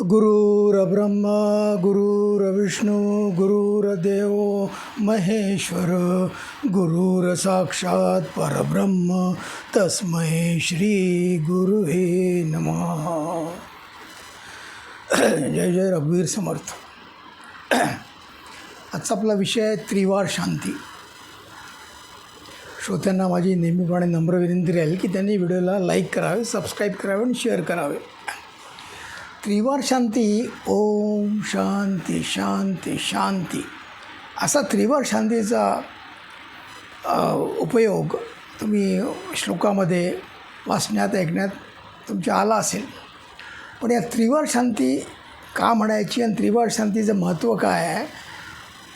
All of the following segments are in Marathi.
गुरुर्ब्रह्मा गुरुर्विष्णू गुरुर्देव महेश्वर गुरुर्साक्षात परब्रह्म तस्मै श्री गुरुहे नमः. जय जय रघुवीर समर्थ. आजचा आपला विषय आहे त्रिवार शांती. श्रोत्यांना माझी नेहमीप्रमाणे नम्र विनंती राहील की त्यांनी व्हिडिओला लाईक करावे सबस्क्राईब करावे आणि शेअर करावे. त्रिवार शांती ओम शांती शांती शांती. असा त्रिवार शांतीचा उपयोग तुम्ही श्लोकामध्ये वाचण्यात ऐकण्यात तुमच्या आला असेल. पण या त्रिवार शांती का म्हणायची आणि त्रिवार शांतीचं महत्त्व काय आहे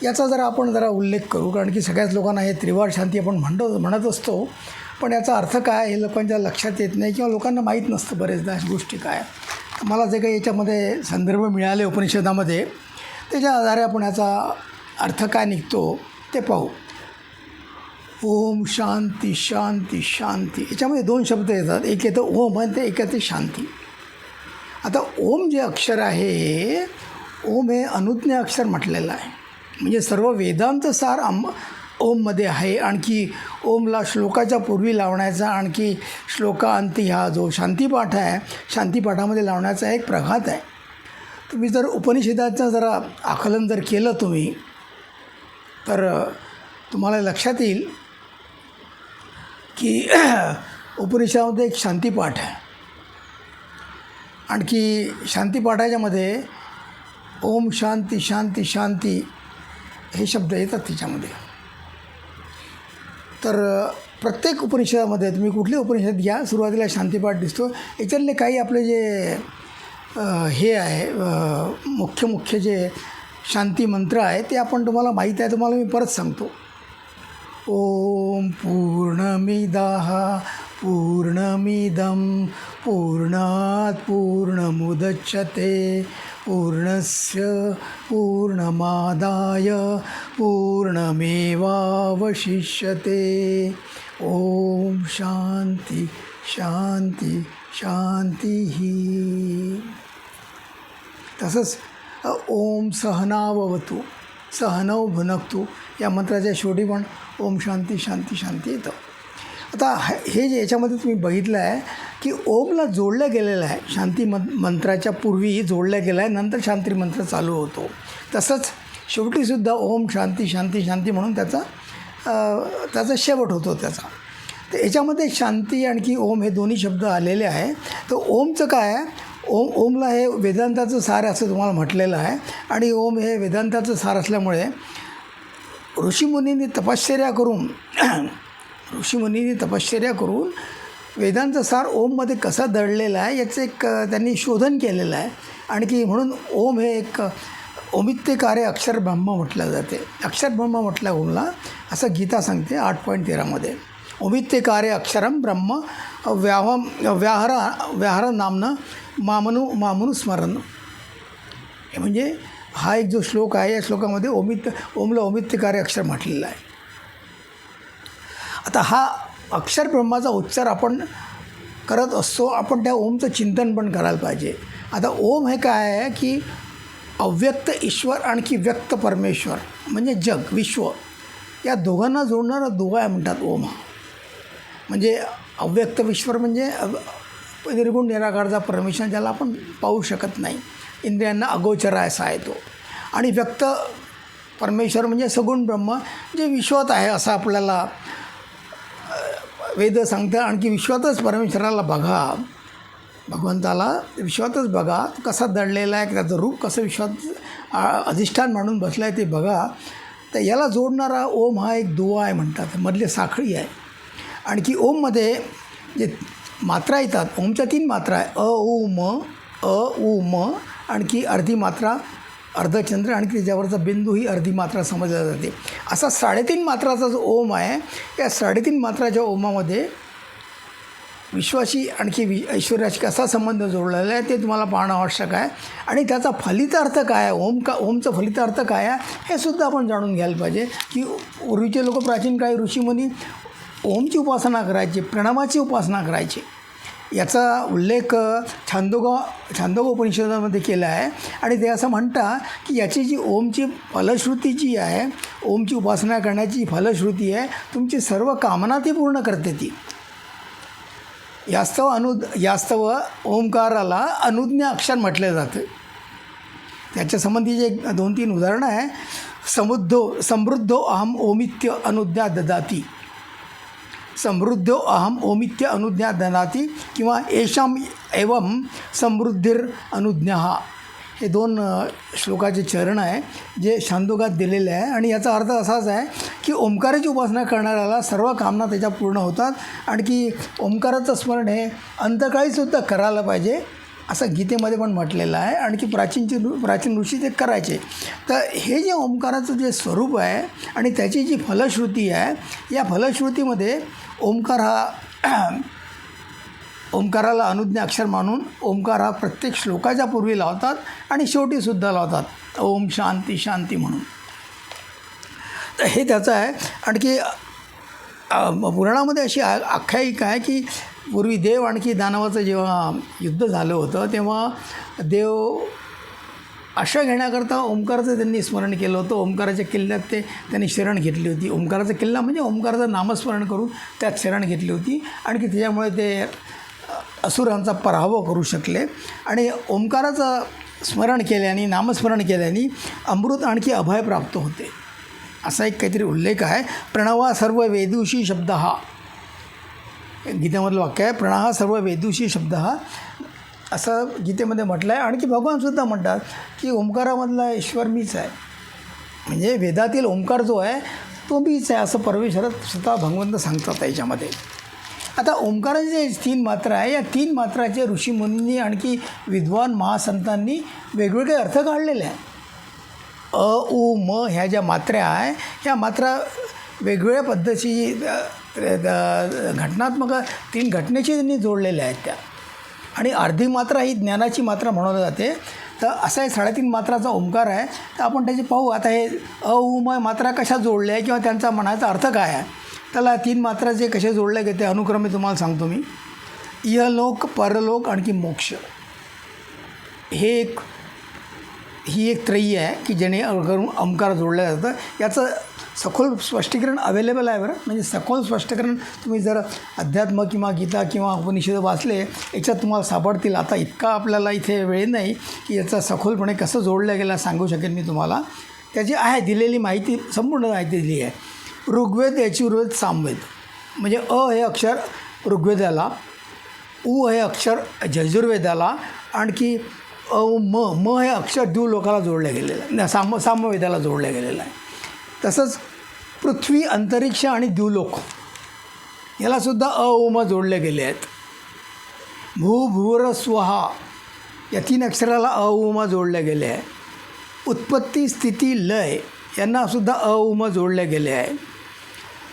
याचा जरा आपण जरा उल्लेख करू. कारण की सगळ्याच लोकांना हे त्रिवार शांती आपण म्हणतो म्हणत असतो. पण याचा अर्थ काय हे लोकांच्या लक्षात येत नाही किंवा लोकांना माहीत नसतं बरेचदा गोष्टी काय. मला जे काही याच्यामध्ये संदर्भ मिळाले उपनिषदामध्ये त्याच्या आधारे आपण याचा अर्थ काय निघतो ते पाहू. ओम शांती शांती शांती. याच्यामध्ये दोन शब्द येतात. एक येतं ओम आणि ते एक येते शांती. आता ओम जे अक्षर आहे ओम हे अनुज्ञ अक्षर म्हटलेलं आहे. म्हणजे सर्व वेदांचं सार आम ओममध्ये आहे. आणखी ओमला श्लोकाच्या पूर्वी लावण्याचा आणखी श्लोकांती हा जो शांतीपाठ आहे शांतीपाठामध्ये लावण्याचा एक प्रघात आहे. तुम्ही जर उपनिषदाचं जरा आकलन जर केलं तुम्ही तर तुम्हाला लक्षात येईल की उपनिषदामध्ये एक शांतीपाठ आहे. आणखी शांतीपाठाच्यामध्ये ओम शांती शांती शांती हे शब्द येतात तिच्यामध्ये. तर प्रत्येक उपनिषदामध्ये तुम्ही कुठली उपनिषद घ्या सुरुवातीला शांतीपाठ दिसतो. याच्यातले काही आपले जे हे आहे मुख्य मुख्य जे शांती मंत्र आहे ते आपण तुम्हाला माहीत आहे तुम्हाला मी परत सांगतो. ओम पूर्णमिदाह पूर्णमिदं पूर्णात् पूर्णमुदच्छते. पूर्णस्य पूर्णमादाय पूर्णमेवावशिष्यते। ओम शांती शांती शांतीः तसंच ओम सहनाववतु सहनव भुनकतु। या मंत्राच्या शेवटी पण ओम शांती शांती शांती येतं। आता हे- हे जे याच्यामध्ये तुम्ही बघितलं आहे की ओमला जोडलं गेलेलं आहे. शांती मं मंत्राच्या पूर्वी जोडलं गेलं आहे नंतर शांती मंत्र चालू होतो. तसंच शेवटीसुद्धा ओम शांती शांती शांती म्हणून त्याचा त्याचा शेवट होतो त्याचा. तर याच्यामध्ये शांती आणखी ओम हे दोन्ही शब्द आलेले आहे. तर ओमचं काय आहे? ओम ओमला हे वेदांताचं सार असं तुम्हाला म्हटलेलं आहे. आणि ओम हे वेदांताचं सार असल्यामुळे ऋषीमुनींनी तपश्चर्या करून ऋषीमुनी तपश्चर्या करून वेदांचा सार ओममध्ये कसा दडलेला आहे याचं एक त्यांनी शोधन केलेलं आहे. आणखी म्हणून ओम हे एक ओमित्यकार्य ओमित्य कार्य अक्षर ब्रह्म म्हटलं जाते. अक्षर ब्रह्म म्हटलं ओमला असं गीता सांगते आठ पॉईंट तेरामध्ये. ओमित्य कार्य अक्षरम ब्रह्म व्याह व्याहर व्याहर नामनं मामनु मामनु स्मरण हे म्हणजे हा एक जो श्लोक आहे या श्लोकामध्ये ओमित ओमला ओमित्यकार्य अक्षर म्हटलेलं आहे. आता हा अक्षर ब्रह्माचा उच्चार आपण करत असतो आपण त्या ओमचं चिंतन पण करायला पाहिजे. आता ओम हे काय आहे की अव्यक्त ईश्वर आणखी व्यक्त परमेश्वर म्हणजे जग विश्व या दोघांना जोडणारा दोघा म्हणतात ओम हा. म्हणजे अव्यक्त विश्वर म्हणजे निर्गुण निराकारचा परमेश्वर ज्याला आपण पाहू शकत नाही. इंद्रियांना अगोचर आहे असा आहे तो. आणि व्यक्त परमेश्वर म्हणजे सगुण ब्रह्म जे विश्वात आहे असं आपल्याला वेद सांगतं आणखी विश्वातच परमेश्वराला बघा. भगवंताला विश्वातच बघा कसा दडलेला आहे त्याचं रूप कसं विश्वात अधिष्ठान म्हणून बसलं आहे ते बघा. तर याला जोडणारा ओम हा एक दुवा आहे म्हणतात मधले साखळी आहे. आणखी ओममध्ये जे मात्रा येतात ओमच्या तीन मात्रा आहे अ उ म अ उ म आणखी अर्धी मात्रा अर्धचंद्र आणखी त्याच्यावरचा बिंदू ही अर्धी मात्रा समजल्या जाते. असा साडेतीन मात्राचा जो ओम आहे या साडेतीन मात्राच्या ओमामध्ये विश्वाशी आणखी वि ऐश्वर्याशी कसा संबंध जोडलेला आहे ते तुम्हाला पाहणं आवश्यक आहे. आणि त्याचा फलितार्थ काय आहे? ओम का ओमचा फलितार्थ काय आहे? हे सुद्धा आपण जाणून घ्यायला पाहिजे की पूर्वीचे लोक प्राचीन काळी ऋषीमुनी ओमची उपासना करायचे प्रणामाची उपासना करायचे. याचा उल्लेख छांदोगा छांदोगा उपनिषदामध्ये केला आहे. आणि ते असं म्हणता की याची जी ओमची फलश्रुती जी आहे ओमची उपासना करण्याची फलश्रुती आहे तुमची सर्व कामना ती पूर्ण करते ती. यास्तव अनु यास्तव ओंकाराला अनुज्ञा अक्षर म्हटलं जातं. त्याच्या संबंधीचे एक दोन तीन उदाहरणं आहे. समुद्धो समृद्धो अहम ओमित्य अनुज्ञा ददाती. समृद्धो अहम ओमित्य अनुज्ञा ददाती किंवा येशाम एवं समृद्धीर अनुज्ञा। हे दोन श्लोकाचे चरण आहे जे शांदोगात दिलेले आहे. आणि याचा अर्थ असाच आहे की ओंकाराची उपासना करणाऱ्याला सर्व कामना त्याच्या पूर्ण होतात. आणखी ओंकाराचं स्मरण हे अंतकाळीसुद्धा करायला पाहिजे असं गीतेमध्ये पण म्हटलेलं आहे. आणखी प्राचीनचे प्राचीन ऋषी ते करायचे. तर हे जे ओंकाराचं जे स्वरूप आहे आणि त्याची जी फलश्रुती आहे या फलश्रुतीमध्ये ओंकार हा ओंकाराला अनुज्ञा अक्षर मानून ओंकार हा प्रत्येक श्लोकाच्या पूर्वी लावतात आणि शेवटीसुद्धा लावतात. ओम शांती शांती म्हणून. तर हे त्याचं आहे. आणखी पुराणामध्ये अशी आख्यायिका आहे की पूर्वी देव आणखी दानवाचं जेव्हा युद्ध झालं होतं तेव्हा देव आशा घेण्याकरता ओंकाराचं त्यांनी स्मरण केलं होतं. ओंकाराच्या किल्ल्यात ते त्यांनी शरण घेतली होती. ओंकाराचा किल्ला म्हणजे ओंकाराचं नामस्मरण करून त्यात शरण घेतली होती. आणखी त्याच्यामुळे ते असुरांचा पराभव करू शकले. आणि ओंकाराचं स्मरण केल्याने नामस्मरण केल्याने अमृत आणखी अभय प्राप्त होते. असा एक काहीतरी उल्लेख आहे. प्रणवा सर्व वेदुषी शब्द हा गीतेमधलं वाक्य आहे. प्रणहा सर्व वेदुषी शब्द हा असं गीतेमध्ये म्हटलं आहे आणखी भगवानसुद्धा म्हणतात की ओंकारामधला ईश्वर मीच आहे. म्हणजे वेदातील ओंकार जो आहे तो मीच आहे असं परमेश्वरात स्वतः भगवंत सांगतात याच्यामध्ये. आता ओंकाराचे जे तीन मात्रा आहे या तीन मात्राचे ऋषीमुनींनी आणखी विद्वान महासंतांनी वेगवेगळे अर्थ काढलेले आहे अ उ म ह्या ज्या मात्रा आहे ह्या मात्रा वेगवेगळ्या पद्धतीची घटनात्मक तीन घटनेशी त्यांनी जोडलेल्या आहेत त्या. आणि अर्धी मात्रा ही ज्ञानाची मात्रा म्हणवली जाते. तर असा हे साडेतीन मात्राचा ओंकार आहे. तर आपण त्याची पाहू. आता हे अ मात्रा कशा जोडल्या आहे किंवा त्यांचा म्हणायचा अर्थ काय आहे? त्याला तीन मात्रा जे कसे जोडले गेले ते अनुक्रमे तुम्हाला सांगतो मी. इहलोक परलोक आणखी मोक्ष. हे एक ही एक त्रयी आहे की जेणे करून ओंकार जोडलं जातं. याचं सखोल स्पष्टीकरण अवेलेबल आहे बरं. म्हणजे सखोल स्पष्टीकरण तुम्ही जर अध्यात्म किंवा गीता किंवा उपनिषद वाचले याच्यात तुम्हाला सापडतील. आता इतका आपल्याला इथे वेळ नाही की याचा सखोलपणे कसं जोडलं गेलं सांगू शकेन मी तुम्हाला. त्याची आहे दिलेली माहिती संपूर्ण माहिती दिली आहे. ऋग्वेद यचुर्वेद सामवेद. म्हणजे अ हे अक्षर ऋग्वेदाला उ हे अक्षर यजुर्वेदाला आणखी म म हे अक्षर द्यू लोकाला जोडलं गेलेलं आहे. न, साम सामवेदाला जोडलं गेलेलं आहे. तसंच पृथ्वी अंतरिक्ष आणि द्यूलोक यालासुद्धा अ उ जोडले गेले आहेत. भू भूर स्वहा या तीन अक्षराला अ उ जोडले गेले आहे. उत्पत्ती स्थिती लय यांनासुद्धा अ उमा जोडले गेले आहे.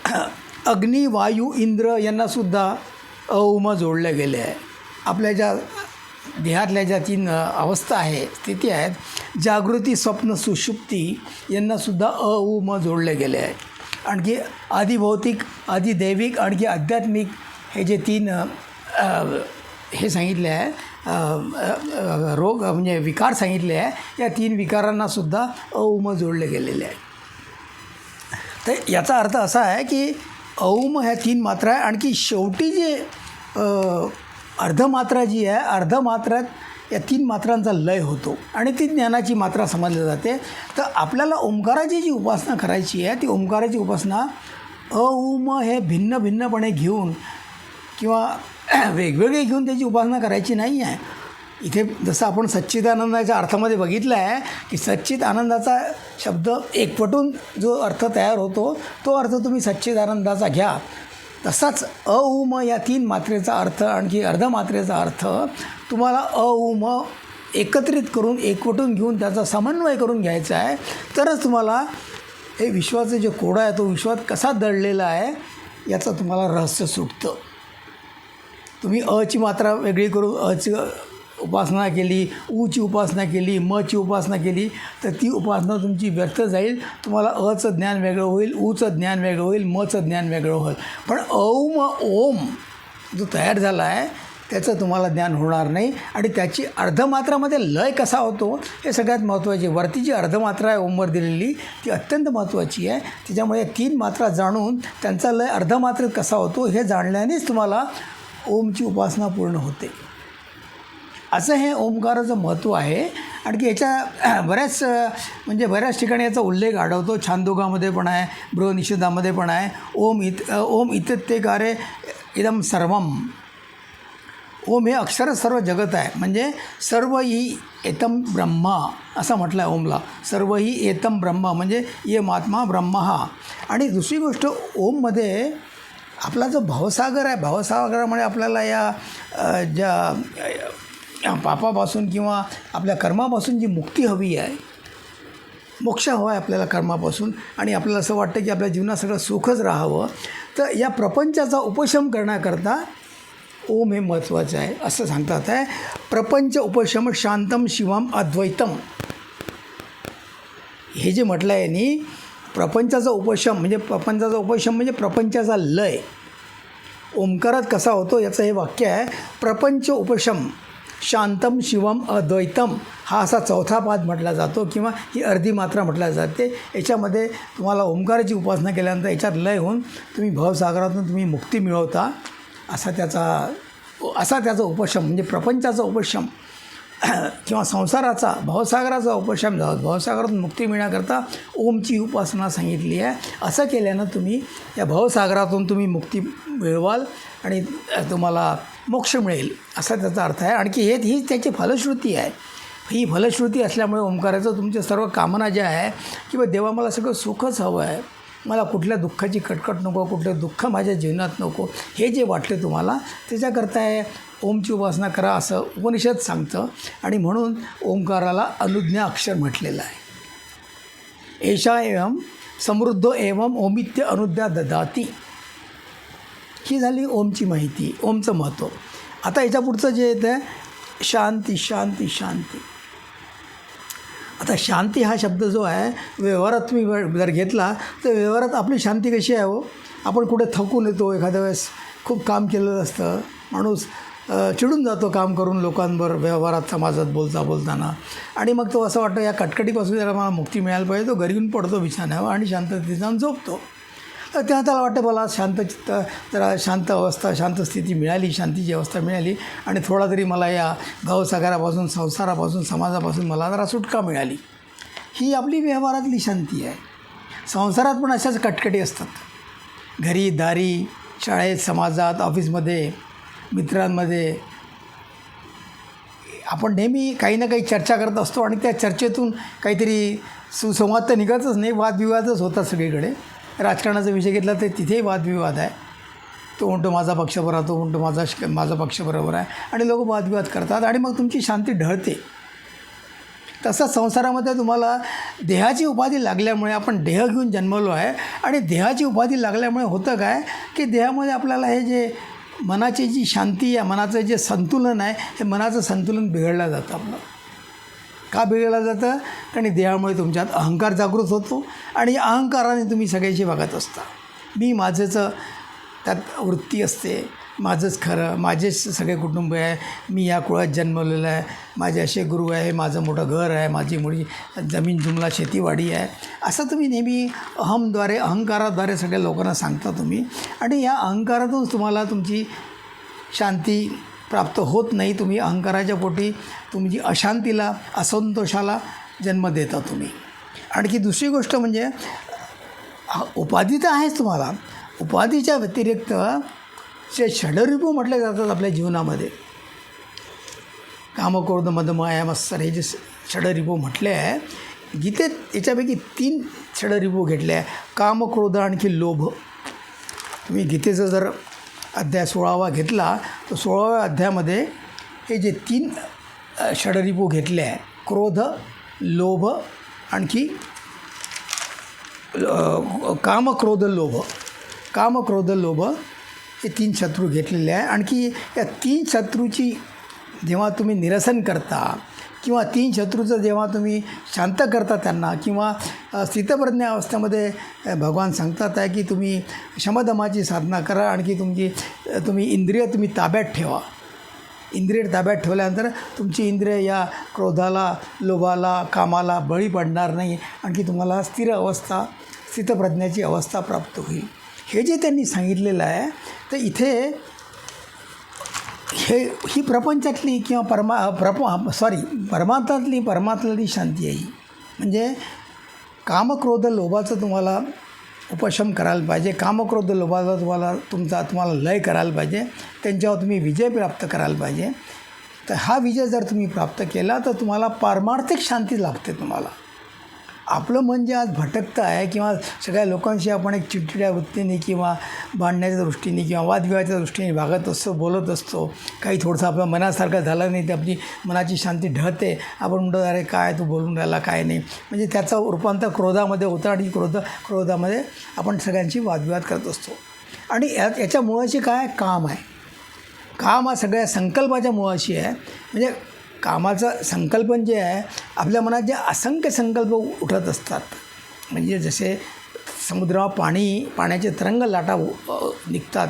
अग्नी वायू इंद्र यांनासुद्धा अ उमा जोडले गेले आहे. आपल्या ज्या देहातल्या ज्या तीन अवस्था आहे स्थिती आहेत. जागृती स्वप्न सुषुप्ती यांनासुद्धा अ उ म जोडले गेले आहे. आणखी आदिभौतिक आदिदैविक आणखी आध्यात्मिक हे जे तीन हे सांगितले आहे रोग म्हणजे विकार सांगितले आहे या तीन विकारांनासुद्धा अ उ जोडले गेलेले आहे. तर याचा अर्थ असा आहे की औम ह्या तीन मात्रा आहे. आणखी शेवटी जे अर्धमात्रा जी आहे अर्धमात्रात या तीन मात्रांचा लय होतो. आणि ती ज्ञानाची मात्रा समजली जाते. तर आपल्याला ओंकाराची जी उपासना करायची आहे ती ओंकाराची उपासना अ उम हे भिन्न भिन्नपणे घेऊन किंवा वेगवेगळे घेऊन त्याची उपासना करायची नाही आहे. इथे जसं आपण सच्चिदानंदाच्या अर्थामध्ये बघितलं आहे की सच्चित आनंदाचा शब्द एकपटून जो अर्थ तयार होतो तो अर्थ तुम्ही सच्चिदानंदाचा घ्या. तसाच अ उम या तीन मात्रेचा अर्थ आणखी अर्धमात्रेचा अर्थ तुम्हाला अ उम एकत्रित करून एकवटून घेऊन त्याचा समन्वय करून घ्यायचा आहे. तरच तुम्हाला हे विश्वाचं जे कोडा आहे तो विश्वात कसा दडलेला आहे याचं तुम्हाला रहस्य सुटतं. तुम्ही अची मात्रा वेगळी करून अची उपासना केली ऊची उपासना केली मची उपासना केली तर ती उपासना तुमची व्यर्थ जाईल. तुम्हाला अचं ज्ञान वेगळं होईल ऊचं ज्ञान वेगळं होईल मचं ज्ञान वेगळं होईल. पण औम ओम जो तयार झाला आहे त्याचं तुम्हाला ज्ञान होणार नाही. आणि त्याची अर्धमात्रामध्ये लय कसा होतो हे सगळ्यात महत्त्वाचे. वरती जी अर्धमात्रा आहे ओमवर दिलेली ती अत्यंत महत्त्वाची आहे. त्याच्यामुळे तीन मात्रा जाणून त्यांचा लय अर्धमात्रेत कसा होतो हे जाणल्यानेच तुम्हाला ओमची उपासना पूर्ण होते. असं हे ओंकाराचं महत्त्व आहे. आणखी याच्या बऱ्याच म्हणजे बऱ्याच ठिकाणी याचा उल्लेख आढळतो. छांदोगामध्ये पण आहे बृहनिषेधामध्ये पण आहे. ओम इत ओम इत्यत्ते इदम सर्वम. ओम हे अक्षर सर्व जगत आहे. म्हणजे सर्व ही एतम ब्रह्मा असं म्हटलं आहे ओमला. सर्व ही एतम ब्रह्मा म्हणजे ये महात्मा ब्रह्म. हा आणि दुसरी गोष्ट ओममध्ये आपला जो भावसागर आहे भावसागरामुळे आपल्याला या ज्या पापापासून किंवा आपल्या कर्मापासून जी मुक्ती हवी आहे मोक्ष हवा आहे आपल्याला कर्मापासून. आणि आपल्याला असं वाटतं की आपल्या जीवनात सगळं सुखच राहावं. तर या प्रपंचाचा उपशम करण्याकरता ओम हे महत्त्वाचं आहे असं सांगतात आहे. प्रपंच उपशम शांतम शिवम अद्वैतम. हे जे म्हटलं आहे यांनी प्रपंचाचा उपशम म्हणजे प्रपंचाचा उपशम म्हणजे प्रपंचाचा लय. ओंकारात कसा होतो याचं हे वाक्य आहे. प्रपंच उपशम. शांतम शिवम अद्वैतम. हा असा चौथा पाद म्हटला जातो किंवा ही अर्धी मात्रा म्हटल्या जाते. याच्यामध्ये तुम्हाला ओंकाराची उपासना केल्यानंतर याच्यात लय होऊन तुम्ही भवसागरातून तुम्ही मुक्ती मिळवता. असा त्याचा असा त्याचा उपशम म्हणजे प्रपंचाचा उपशम. किंवा संसाराचा भावसागराचा उपशम झाला. भावसागरातून मुक्ती मिळण्याकरता ओमची उपासना सांगितली आहे. असं केल्यानं तुम्ही या भावसागरातून तुम्ही मुक्ती मिळवाल आणि तुम्हाला मोक्ष मिळेल असा त्याचा अर्थ आहे. आणखी हे ही त्याची फलश्रुती आहे. ही फलश्रुती असल्यामुळे ओंकाराचं तुमच्या सर्व कामना ज्या आहे किंवा देवा मला सगळं सुखच हवं आहे. मला कुठल्या दुःखाची कटकट नको कुठलं दुःख माझ्या जीवनात नको हे जे वाटले तुम्हाला त्याच्याकरता आहे ओमची उपासना करा असं उपनिषद सांगतं. आणि म्हणून ओंकाराला अनुज्ञा अक्षर म्हटलेलं आहे. एषा एवम समृद्ध एवम ओमित्य अनुज्ञा ददाती. ही झाली ओमची माहिती ओमचं महत्त्व आता याच्या पुढचं जे येतं आहे शांती शांती शांती. आता शांती हा शब्द जो आहे व्यवहारात तुम्ही जर घेतला तर व्यवहारात आपली शांती कशी आहे हो? आपण कुठे थकून येतो एखाद्या वेळेस खूप काम केलेलं असतं माणूस चिडून जातो काम करून लोकांवर व्यवहारात समाजात बोलता बोलताना. आणि मग तो असं वाटतं या कटकटीपासून जरा मला मुक्ती मिळायला पाहिजे तो घरी येऊन पडतो बिछाण्यावर आणि शांततेत जाऊन झोपतो. तेव्हा त्याला वाटतं मला शांत चित्त जरा शांत अवस्था शांत स्थिती मिळाली शांतीची अवस्था मिळाली आणि थोडा तरी मला या भावसागरापासून संसारापासून समाजापासून मला जरा सुटका मिळाली. ही आपली व्यवहारातली शांती आहे. संसारात पण अशाच कटकटी असतात. घरी दारी शाळेत समाजात ऑफिसमध्ये मित्रांमध्ये आपण नेहमी काही ना काही चर्चा करत असतो आणि त्या चर्चेतून काहीतरी सुसंवाद तर निघतच नाही वादविवादच होतात सगळीकडे. राजकारणाचा विषय घेतला तर तिथेही वादविवाद आहे. तो म्हणतो माझा पक्ष बरा तो म्हणतो माझा श- माझा पक्ष बरोबर आहे. आणि लोक वादविवाद करतात आणि मग तुमची शांती ढळते. तसं संसारामध्ये तुम्हाला देहाची उपाधी लागल्यामुळे आपण देह घेऊन जन्मलो आहे. आणि देहाची उपाधी लागल्यामुळे होतं काय? की देहामध्ये आपल्याला हे जे मनाची जी शांती आहे मनाचं जे संतुलन आहे हे मनाचं संतुलन बिघडलं जातं आपलं. का बिघडलं जातं? कारण देहामुळे तुमच्यात अहंकार जागृत होतो आणि या अहंकाराने तुम्ही सगळ्याशी बघत असता. मी माझंच त्यात वृत्ती असते. माझंच खरं माझेच सगळे कुटुंब आहे. मी या कुळात जन्मलेलं आहे. माझे असे गुरु आहे. माझं मोठं घर आहे. माझी मुळी जमीन जुमला शेतीवाडी आहे. असं तुम्ही नेहमी अहमद्वारे अहंकाराद्वारे सगळ्या लोकांना सांगता तुम्ही. आणि या अहंकारातूनच तुम्हाला तुमची शांती प्राप्त होत नाही तुम्ही अहंकाराच्या पोटी तुमची अशांतीला असंतोषाला जन्म देता तुम्ही. आणखी दुसरी गोष्ट म्हणजे उपाधी तर आहेच तुम्हाला. उपाधीच्या व्यतिरिक्त जे षडरिपू म्हटले जातात आपल्या जीवनामध्ये. कामक्रोध मदमाया मत्सर हे जे षडरिपो षडरिपू म्हटले आहे गीतेत याच्यापैकी तीन षडरिपू घेतले आहे. कामक्रोध आणखी लोभ. तुम्ही गीतेचं जर अध्याय सोळावा घेतला तर सोळाव्या अध्यायामध्ये हे जे तीन षडरिपू घेतले आहे क्रोध लोभ आणखी काम क्रोध लोभ. काम क्रोध लोभ हे तीन शत्रू घेतलेले आहे आणखी या तीन शत्रूची जेव्हा तुम्ही निरसन करता किंवा तीन शत्रूचं जेव्हा तुम्ही शांत करता त्यांना किंवा स्थितप्रज्ञा स्थितप्रज्ञ अवस्थेमध्ये भगवान सांगतात आहे की तुम्ही शमदमाची साधना करा आणखी तुमची तुम्ही इंद्रिय तुम्ही ताब्यात ठेवा. इंद्रिय ताब्यात ठेवल्यानंतर तुमची इंद्रिय या क्रोधाला लोभाला कामाला बळी पडणार नाही. आणखी तुम्हाला स्थिर अवस्था स्थितप्रज्ञाची अवस्था प्राप्त होईल. हे जे त्यांनी सांगितलेलं आहे तर इथे हे ही प्रपंचातली किंवा परमा प्रप सॉरी परमार्थातली परमात्मातली शांती आहे ही. म्हणजे कामक्रोध लोभाचं तुम्हाला उपशम करायला पाहिजे. कामक्रोध लोभाचा तुम्हाला तुमचा तुम्हाला लय करायला पाहिजे. त्यांच्यावर तुम्ही विजय प्राप्त करायला पाहिजे. तर हा विजय जर तुम्ही प्राप्त केला तर तुम्हाला पारमार्थिक शांती लाभते तुम्हाला. आपलं मन जे आज भटकतं आहे किंवा सगळ्या लोकांशी आपण एक चिडचिड्या वृत्तीने किंवा भांडण्याच्या दृष्टीने किंवा वादविवादाच्या दृष्टीने वागत असतो बोलत असतो काही थोडंसं आपल्या मनासारखं झालं नाही तर आपली मनाची शांती ढळते आपण म्हणतो अरे काय तू बोलून राहिला काय नाही? म्हणजे त्याचा रूपांतर क्रोधामध्ये होतं आणि क्रोध क्रोधामध्ये आपण सगळ्यांशी वादविवाद करत असतो. आणि या याच्या मुळाशी काय काम आहे? काम हा सगळ्या संकल्पाच्या मुळाशी आहे. म्हणजे कामाचं संकल्पन जे म्हणजे आहे आपल्या मनात जे असंख्य संकल्प उठत असतात. म्हणजे जसे समुद्रावर पाणी पाण्याचे तरंग लाटा निघतात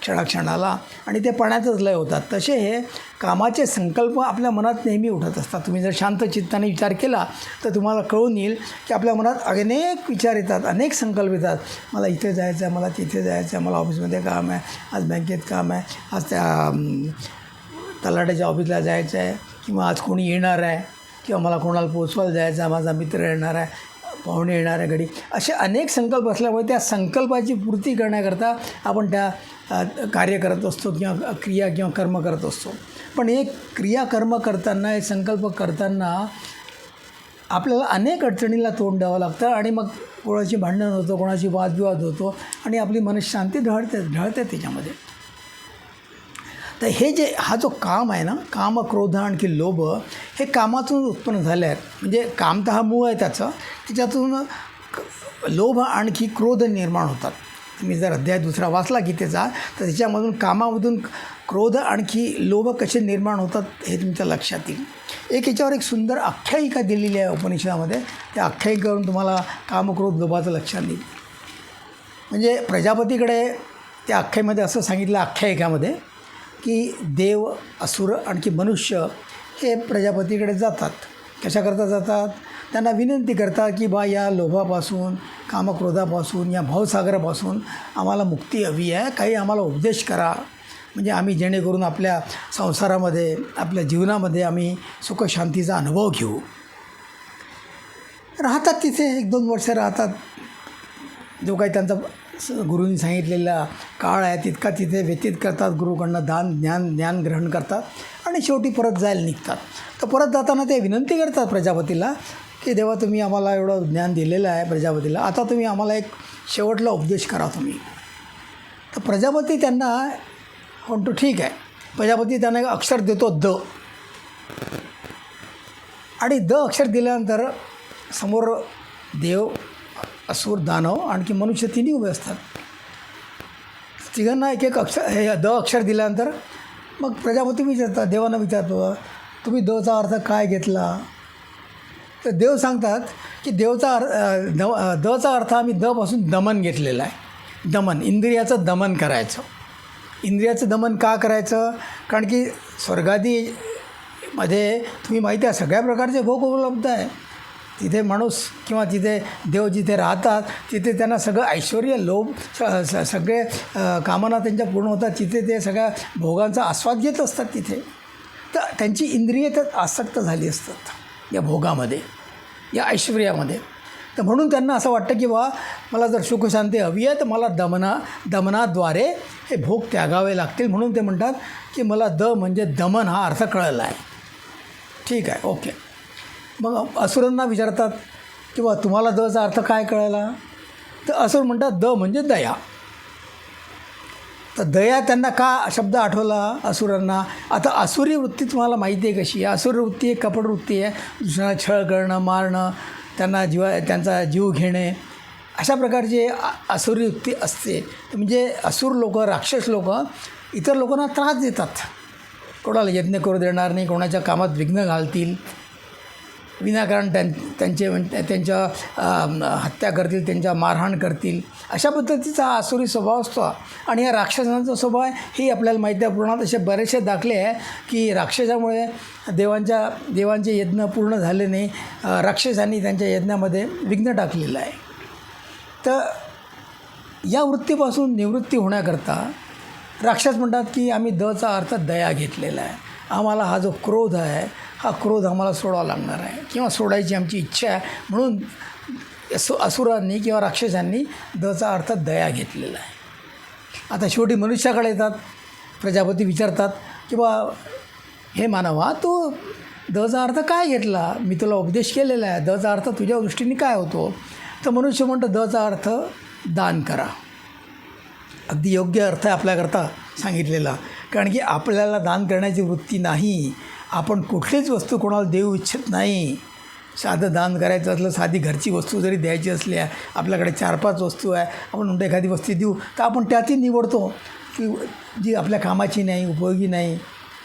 क्षणाक्षणाला आणि ते पाण्यातच लय होतात. तसे हे कामाचे संकल्प आपल्या मनात नेहमी उठत असतात. तुम्ही जर शांत चित्ताने विचार केला तर तुम्हाला कळून येईल की आपल्या मनात अनेक विचार येतात अनेक संकल्प येतात. मला इथे जायचं आहे मला तिथे जायचं आहे मला ऑफिसमध्ये काम आहे आज बँकेत काम आहे आज त्या तलाट्याच्या ऑफिसला जायचं आहे किंवा आज कोणी येणार आहे? किंवा मला कोणाला पोचवायला जायचं आहे? माझा मित्र येणार आहे? पाहुणे येणार आहे घडी असे अनेक संकल्प असल्यामुळे त्या संकल्पाची पूर्ती करण्याकरता आपण त्या कार्य करत असतो किंवा क्रिया किंवा कर्म करत असतो. पण एक क्रिया कर्म करताना एक संकल्प करताना आपल्याला अनेक अडचणीला तोंड द्यावं लागतं आणि मग कोणाची भांडण होतं कोणाची वादविवाद होतो आणि आपली मनशांती ढळते ढळते त्याच्यामध्ये. तर हे जे हा जो काम आहे ना काम क्रोध आणखी लोभ हे कामातून उत्पन्न झाले आहेत म्हणजे काम तर हा मूळ आहे त्याचं. त्याच्यातून क- लोभ आणखी क्रोध निर्माण होतात. तुम्ही जर अध्याय दुसरा वाचला गीतेचा तर त्याच्यामधून कामामधून क्रोध आणखी लोभ कसे निर्माण होतात हे तुमच्या लक्षात येईल. एक याच्यावर एक सुंदर आख्यायिका दिलेली आहे उपनिषदामध्ये. त्या आख्यायिकेवरून तुम्हाला कामक्रोध लोभाचं लक्षात येईल. म्हणजे प्रजापतीकडे त्या आख्यायमध्ये असं सांगितलं आख्यायिकामध्ये की देव असुर आणखी मनुष्य हे प्रजापतीकडे जातात. कशाकरता जातात? त्यांना विनंती करतात की बा या लोभापासून कामक्रोधापासून या भावसागरापासून आम्हाला मुक्ती हवी आहे. काही आम्हाला उपदेश करा. म्हणजे आम्ही जेणेकरून आपल्या संसारामध्ये आपल्या जीवनामध्ये आम्ही सुखशांतीचा अनुभव घेऊ. राहतात तिथे एक दोन वर्ष राहतात. जो काही त्यांचा स- गुरूंनी सांगितलेला काळ आहे तितका तिथे व्यतीत करतात गुरुकडनं दान ज्ञान ज्ञान ग्रहण करतात आणि शेवटी परत जायला निघतात. तर परत जाताना ते विनंती करतात प्रजापतीला की देवा तुम्ही आम्हाला एवढं ज्ञान दिलेलं आहे प्रजापतीला. आता तुम्ही आम्हाला एक शेवटला उपदेश करा तुम्ही. तर प्रजापती त्यांना म्हणतो ठीक आहे. प्रजापती त्यांना एक अक्षर देतो द. आणि द अक्षर दिल्यानंतर समोर देव असुर दानव आणखी मनुष्य तिन्ही उभे असतात. तिघांना एक एक अक्षर हे द अक्षर दिल्यानंतर मग प्रजापती विचारतात देवांना विचारतो तुम्ही दचा अर्थ काय घेतला? तर देव सांगतात की देवचा अर्थ द दचा अर्थ आम्ही दपासून दमन घेतलेला आहे. दमन इंद्रियाचं दमन करायचं. इंद्रियाचं दमन का करायचं? कारण की स्वर्गादी मध्ये तुम्ही माहिती आहे सगळ्या प्रकारचे भोग उपलब्ध आहे. तिथे माणूस किंवा तिथे देव जिथे राहतात तिथे त्यांना सगळं ऐश्वर लोभ स स- सगळे कामना त्यांच्या पूर्ण होतात. तिथे ते सगळ्या भोगांचा आस्वाद घेत असतात तिथे. तर त्यांची इंद्रिय त्यात आसक्त झाली असतात या भोगामध्ये या ऐश्वर्यामध्ये. तर म्हणून त्यांना असं वाटतं की बा मला जर सुखशांती हवी आहे तर मला दमना दमनाद्वारे हे भोग त्यागावे लागतील. म्हणून ते म्हणतात की मला द म्हणजे दमन हा अर्थ कळला आहे. ठीक आहे ओके. मग असुरांना विचारतात की बा तुम्हाला दचा अर्थ काय कळला तर असुर म्हणतात द म्हणजे दया. तर दया त्यांना का शब्द आठवला असुरांना? आता असुरी वृत्ती तुम्हाला माहिती आहे कशी असुर असुरी वृत्ती एक कपट वृत्ती आहे दुसऱ्यांना छळ करणं मारणं त्यांना जीवा त्यांचा जीव घेणे. अशा प्रकारची असुरी वृत्ती असते. म्हणजे असुर लोक राक्षस लोक इतर लोकांना त्रास देतात. कोणाला यज्ञ करू देणार नाही कोणाच्या कामात विघ्न घालतील. विनाकारण त्यां त्यांचे म्हणजे त्यांच्या हत्या करतील त्यांच्या मारहाण करतील. अशा पद्धतीचा हा आसुरी स्वभाव असतो. आणि या राक्षसांचा स्वभाव आहे हे आपल्याला माहिती आहे. पुराणात असे बरेचसे दाखले आहे की राक्षसामुळे देवांच्या देवांचे यज्ञ पूर्ण झाले नाही. राक्षसांनी त्यांच्या यज्ञामध्ये विघ्न टाकलेलं आहे. तर या वृत्तीपासून निवृत्ती होण्याकरता राक्षस म्हणतात की आम्ही दचा अर्थ दया घेतलेला आहे. आम्हाला हा जो क्रोध आहे हा क्रोध आम्हाला सोडावा लागणार आहे. किंवा सोडायची आमची इच्छा आहे. म्हणून असु असुरांनी किंवा राक्षसांनी दचा अर्थ दया घेतलेला आहे. आता शेवटी मनुष्याकडे येतात प्रजापती विचारतात की बा हे मानवा तू दचा अर्थ काय घेतला? मी तुला उपदेश केलेला आहे. दचा अर्थ तुझ्या दृष्टीने काय होतो? तर मनुष्य म्हणतो दचा अर्थ दान करा. अगदी योग्य अर्थ आहे आपल्याकरता सांगितलेला. कारण की आपल्याला दान करण्याची वृत्ती नाही. आपण कुठलीच वस्तू कोणाला देऊ इच्छित नाही. साधं दान करायचं असलं साधी घरची वस्तू जरी द्यायची असली आहे आपल्याकडे चार पाच वस्तू आहे आपण म्हणतो एखादी वस्तू देऊ तर आपण त्यातही निवडतो. की जी आपल्या कामाची नाही उपयोगी नाही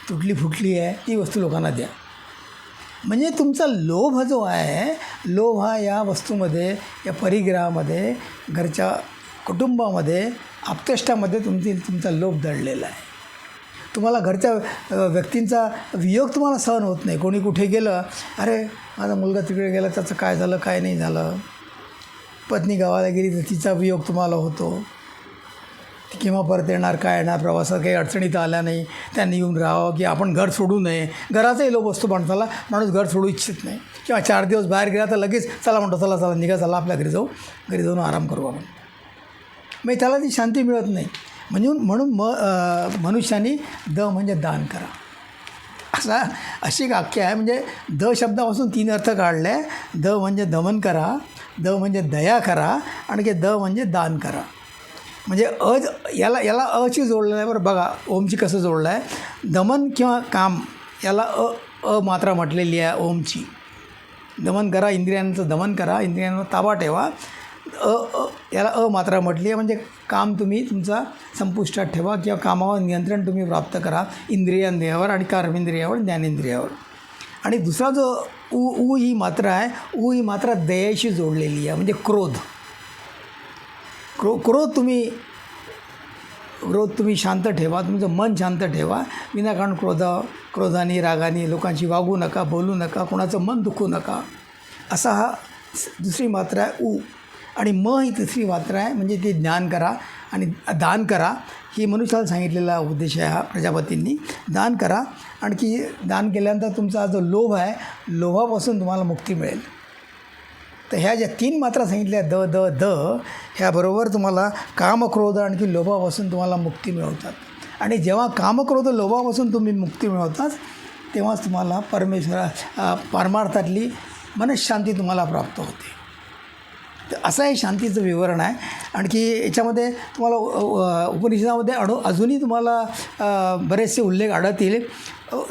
तुटली फुटली आहे ती वस्तू लोकांना द्या. म्हणजे तुमचा लोभ जो आहे लोभ हा या वस्तूमध्ये या परिग्रहामध्ये घरच्या कुटुंबामध्ये आपतेष्टामध्ये तुमची तुमचा लोभ दडलेला आहे. तुम्हाला घरच्या व्यक्तींचा वियोग तुम्हाला सहन होत नाही. कोणी कुठे गेलं अरे माझा मुलगा तिकडे गेला त्याचं काय झालं काय नाही झालं. पत्नी गावाला गेली तर तिचा वियोग तुम्हाला होतो. ती केव्हा परत येणार काय येणार प्रवासात काही अडचणी तर आल्या नाही. त्यांनी येऊन राहावं की आपण घर सोडू नये. घराचाही लोक असतो माणसाला माणूस घर सोडू इच्छित नाही. किंवा चार दिवस बाहेर गेला तर लगेच चला म्हणतो चला चला निघा चला आपल्या घरी जाऊ. घरी जाऊन आराम करू आपण. मग त्याला ती शांती मिळत नाही. म्हणून म्हणून म मनुष्याने द म्हणजे दान करा. असा अशी एक आख्या आहे. म्हणजे द शब्दापासून तीन अर्थ काढले. आहे द म्हणजे दमन करा द म्हणजे दया करा आणखी द म्हणजे दान करा. म्हणजे अ याला याला अशी जोडलेलं आहे बरं. बघा ओमची कसं जोडलं आहे दमन किंवा काम याला अ अ मात्रा म्हटलेली आहे ओमची. दमन करा इंद्रियांचं दमन करा इंद्रियांवर ताबा ठेवा. अ अ याला अ मात्रा म्हटली आहे. म्हणजे काम तुम्ही तुमचा संपुष्टात ठेवा किंवा कामावर नियंत्रण तुम्ही प्राप्त करा. इंद्रियांद्रियावर आणि कर्मेंद्रियावर ज्ञानेंद्रियावर. आणि दुसरा जो उ ऊ ही मात्रा आहे ऊ ही मात्रा दयेशी जोडलेली आहे. म्हणजे क्रोध. क्रो क्रोध तुम्ही क्रोध तुम्ही शांत ठेवा. तुमचं मन शांत ठेवा. विनाकारण क्रोधा क्रोधाने रागाने लोकांशी वागू नका बोलू नका कोणाचं मन दुखू नका. असा हा दुसरी मात्रा आहे ऊ आणि म ही तिसरी मात्रा आहे म्हणजे ते ज्ञान करा आणि दान करा. ही मनुष्याला सांगितलेला उद्देश आहे हा प्रजापतींनी. दान करा. आणखी दान केल्यानंतर तुमचा जो लोभ आहे लोभापासून तुम्हाला मुक्ती मिळेल. तर ह्या ज्या तीन मात्रा सांगितल्या द द द ह्याबरोबर तुम्हाला कामक्रोध आणखी लोभापासून तुम्हाला मुक्ती मिळवतात. आणि जेव्हा कामक्रोध लोभापासून तुम्ही मुक्ती मिळवतात तेव्हाच तुम्हाला परमेश्वरा परमार्थातली मनशांती तुम्हाला प्राप्त होते. असं हे शांतीचं विवरण आहे. आणखी याच्यामध्ये तुम्हाला उपनिषदामध्ये अणु अजूनही तुम्हाला बरेचसे उल्लेख आढळतील.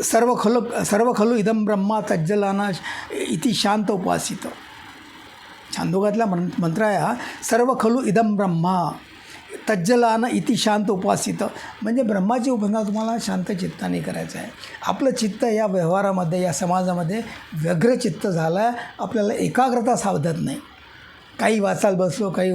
सर्व खलु सर्व खलू इदम ब्रह्मा तज्जलाना इति शांत उपासित. छांदोगातला मं मंत्र आहे हा. सर्व खलू इदम ब्रह्मा तज्जलान इति शांत उपासित. म्हणजे ब्रह्माची उपासना तुम्हाला शांत चित्ताने करायचं आहे. आपलं चित्त या व्यवहारामध्ये या समाजामध्ये व्यग्रचित्त झालं आहे. आपल्याला एकाग्रता सावधत नाही. काही वाचायला बसलो काही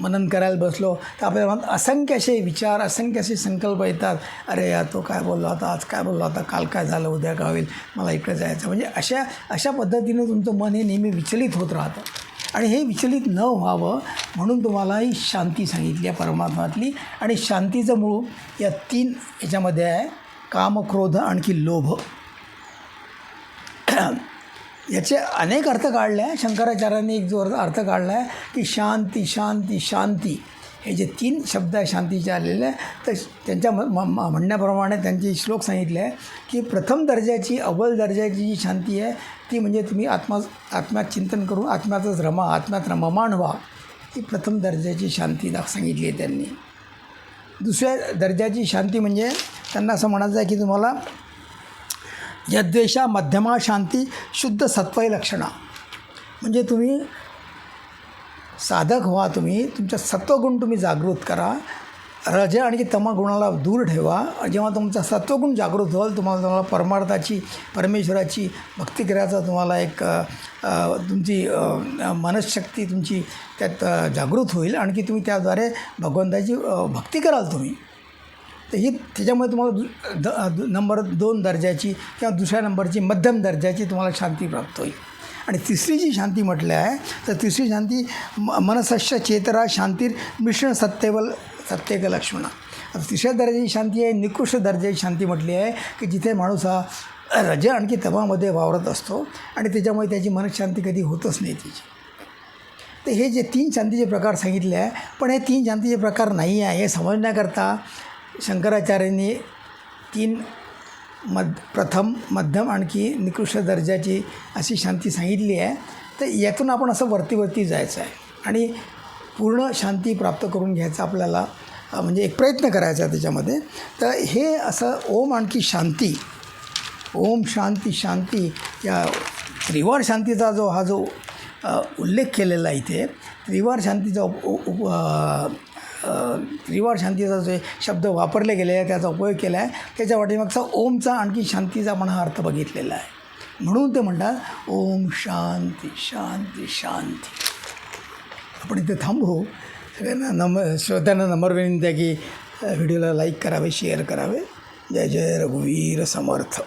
मनन करायला बसलो तर आपल्याला मनात असंख्य असे विचार असंख्य असे संकल्प येतात. अरे यार तो काय बोलला होता आज काय बोलला होता काल काय झालं उद्या काय होईल मला इकडे जायचं. म्हणजे अशा अशा पद्धतीने तुमचं मन हे नेहमी विचलित होत राहतं. आणि हे विचलित न व्हावं म्हणून तुम्हाला ही शांती सांगितली आहे परमात्मातली. आणि शांतीचं मूळ या तीन याच्यामध्ये आहे काम क्रोध आणखी लोभ. याचे अनेक अर्थ काढले आहे. शंकराचार्यांनी एक जो अर्थ अर्थ काढला आहे की शांती शांती शांती. हे जे तीन शब्द आहे शांतीचे आलेले आहे तर त्यांच्या म- म- म्हणण्याप्रमाणे त्यांचे श्लोक सांगितले आहे की प्रथम दर्जाची अव्वल दर्जाची जी शांती आहे ती म्हणजे तुम्ही आत्मा आत्म्यात चिंतन करून आत्म्यातच रमा आत्म्यात रममाण व्हा. ही प्रथम दर्जाची शांती दाख सांगितली आहे त्यांनी. दुसऱ्या दर्जाची शांती म्हणजे त्यांना असं म्हणायचं आहे की तुम्हाला यद्वेषा मध्यमा शांती शुद्ध सत्वय लक्षणा. म्हणजे तुम्ही साधक व्हा तुम्ही तुमच्या सत्वगुण तुम्ही जागृत करा. रज आणि तमा गुणाला दूर ठेवा. जेव्हा तुमचा सत्वगुण जागृत होईल तुम्हाला तुम्हाला परमार्थाची परमेश्वराची भक्ती करायचा तुम्हाला एक तुमची मनशक्ती तुमची त्यात जागृत होईल. आणखी तुम्ही त्याद्वारे भगवंताची भक्ती कराल तुम्ही. तर ही त्याच्यामुळे तुम्हाला दु- द नंबर दोन दर्जाची किंवा दुसऱ्या नंबरची मध्यम दर्जाची तुम्हाला शांती प्राप्त होईल. आणि तिसरी जी शांती म्हटली आहे तर तिसरी शांती म मनसस्य चेतरा शांतीर मिश्रण सत्यवल सत्येक लक्ष्मणा. आता तिसऱ्या दर्जाची शांती आहे निकृष्ट दर्जाची शांती म्हटली आहे की जिथे माणूस हा रज आणखी तमामध्ये वावरत असतो आणि त्याच्यामुळे त्याची मनशांती कधी होतच नाही त्याची तर हे जे तीन शांतीचे प्रकार सांगितले आहे पण हे तीन शांतीचे प्रकार नाही आहे हे समजण्याकरता शंकराचार्यांनी तीन मध प्रथम मध्यम आणखी निकृष्ट दर्जाची अशी शांती सांगितली आहे. तर यातून आपण असं वरती वरती जायचं आहे. आणि पूर्ण शांती प्राप्त करून घ्यायचा आपल्याला म्हणजे एक प्रयत्न करायचा आहे त्याच्यामध्ये. तर हे असं ओम आणखी शांती ओम शांती शांती या त्रिवार शांतीचा जो हा जो उल्लेख केलेला आहे इथे त्रिवार शांतीचा उप उप उप- त्रिवार शांतीचा जे शब्द वापरले गेले आहे त्याचा उपयोग केला आहे. त्याच्या पाठीमागचा ओमचा आणखी शांतीचा आपण हा अर्थ बघितलेला आहे. म्हणून ते म्हणतात ओम शांती शांती शांती. आपण इथे थांबू. सगळ्यांना नम श्रोत्यांना नंबर विनंती आहे की व्हिडिओला लाईक करावे शेअर करावे. जय जय रघुवीर समर्थ.